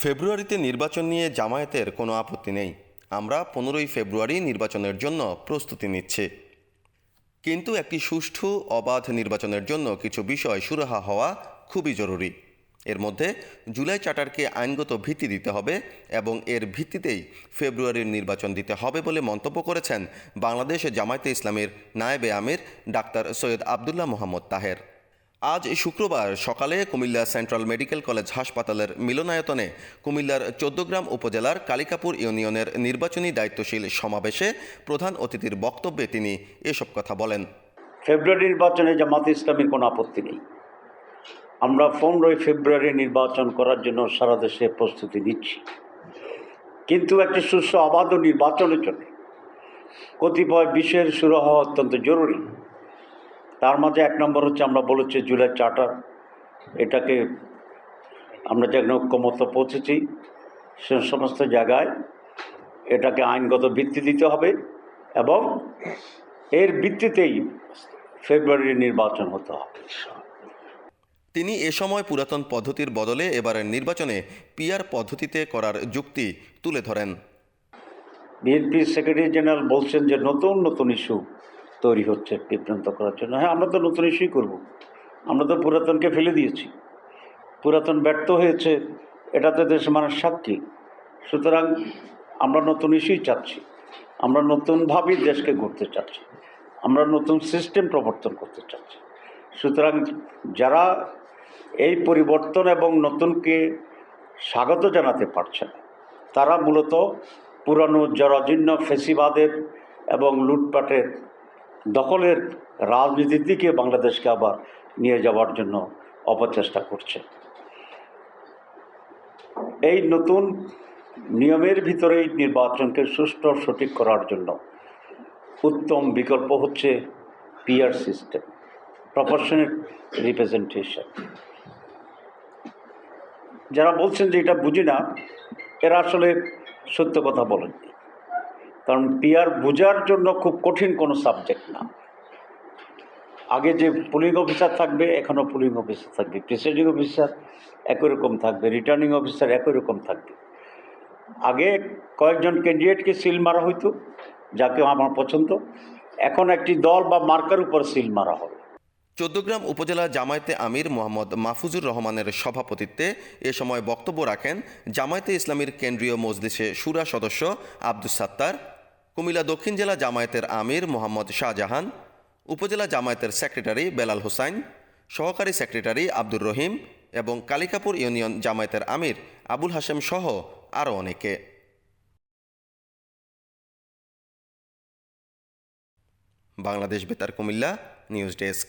ফেব্রুয়ারিতে নির্বাচন নিয়ে জামায়াতের কোনো আপত্তি নেই। আমরা পনেরোই ফেব্রুয়ারি নির্বাচনের জন্য প্রস্তুতি নিচ্ছি। কিন্তু একটি সুষ্ঠু, অবাধ নির্বাচনের জন্য কিছু বিষয় সুরাহা হওয়া খুবই জরুরি। এর মধ্যে জুলাই চার্টারকে আইনগত ভিত্তি দিতে হবে এবং এর ভিত্তিতেই ফেব্রুয়ারির নির্বাচন দিতে হবে বলে মন্তব্য করেছেন বাংলাদেশ জামায়াতে ইসলামের নায়েবে আমির ডাক্তার সৈয়দ আবদুল্লাহ মোহাম্মদ তাহের। আজ শুক্রবার সকালে কুমিল্লা সেন্ট্রাল মেডিকেল কলেজ হাসপাতালের মিলনায়তনে কুমিল্লার চোদ্দগ্রাম উপজেলার কালিকাপুর ইউনিয়নের নির্বাচনী দায়িত্বশীল সমাবেশে প্রধান অতিথির বক্তব্যে তিনি এসব কথা বলেন। ফেব্রুয়ারি নির্বাচনে জামাত ইসলামের কোনো আপত্তি নেই। আমরা পনেরোই ফেব্রুয়ারি নির্বাচন করার জন্য সারা দেশে প্রস্তুতি নিচ্ছি। কিন্তু একটি সুস্থ অবাধ নির্বাচনের জন্য কতিপয় বিষয়ের শুরু হওয়া অত্যন্ত জরুরি। তার মাঝে এক নম্বর হচ্ছে আমরা বলেছি জুলাই চার্টার। এটাকে আমরা যেখানে ঐক্যমত পৌঁছেছি সে সমস্ত জায়গায় এটাকে আইনগত ভিত্তি দিতে হবে এবং এর ভিত্তিতেই ফেব্রুয়ারির নির্বাচন হতে হবে। তিনি এ সময় পুরাতন পদ্ধতির বদলে এবারের নির্বাচনে পিআর পদ্ধতিতে করার যুক্তি তুলে ধরেন। বিএনপির সেক্রেটারি জেনারেল বলছেন যে নতুন নতুন ইস্যু তৈরি হচ্ছে বিভ্রান্ত করার জন্য। হ্যাঁ আমরা তো নতুন ইস্যুই করব। আমরা তো পুরাতনকে ফেলে দিয়েছি। পুরাতন ব্যর্থ হয়েছে, এটা তো দেশের মানুষ সাক্ষী। সুতরাং আমরা নতুন ইস্যুই চাচ্ছি। আমরা নতুনভাবেই দেশকে গড়তে চাচ্ছি। আমরা নতুন সিস্টেম প্রবর্তন করতে চাচ্ছি। সুতরাং যারা এই পরিবর্তন এবং নতুনকে স্বাগত জানাতে পারছে না, তারা মূলত পুরানো জরাজীর্ণ ফেসিবাদের এবং লুটপাটের দখলের রাজনীতির দিকে বাংলাদেশকে আবার নিয়ে যাওয়ার জন্য অপচেষ্টা করছে। এই নতুন নিয়মের ভিতরেই নির্বাচনকে সুষ্ঠু সঠিক করার জন্য উত্তম বিকল্প হচ্ছে পিয়ার সিস্টেম প্রপোর্শনেট রিপ্রেজেন্টেশন যারা বলছেন যে এটা বুঝি না, এরা আসলে সত্য কথা বলেননি। কারণ পিয়ার বোঝার জন্য খুব কঠিন কোনো সাবজেক্ট না। আগে যে পুলিং অফিসার থাকবে, এখনও পুলিং অফিসার থাকবে। প্রিসাইডিং অফিসার একই রকম থাকবে রিটার্নিং অফিসার একই রকম থাকবে। আগে কয়েকজন ক্যান্ডিডেটকে সিল মারা হইতো যাকে আমার পছন্দ। এখন একটি দল বা মার্কার উপর সিল মারা হবে। চোদ্দগ্রাম উপজেলা জামায়াতে আমির মোহাম্মদ মাহফুজুর রহমানের সভাপতিত্বে এ সময় বক্তব্য রাখেন জামায়াতে ইসলামীর কেন্দ্রীয় মজলিসে সুরা সদস্য আব্দুস সাত্তার, কুমিল্লা দক্ষিণ জেলা জামায়াতের আমির মোহাম্মদ শাহজাহান, উপজেলা জামায়াতের সেক্রেটারি বেলাল হোসাইন, সহকারী সেক্রেটারি আব্দুর রহিম এবং কালিকাপুর ইউনিয়ন জামায়াতের আমির আবুল হাশেম সহ আরও অনেকে। বাংলাদেশ বেতার কুমিল্লা নিউজ ডেস্ক।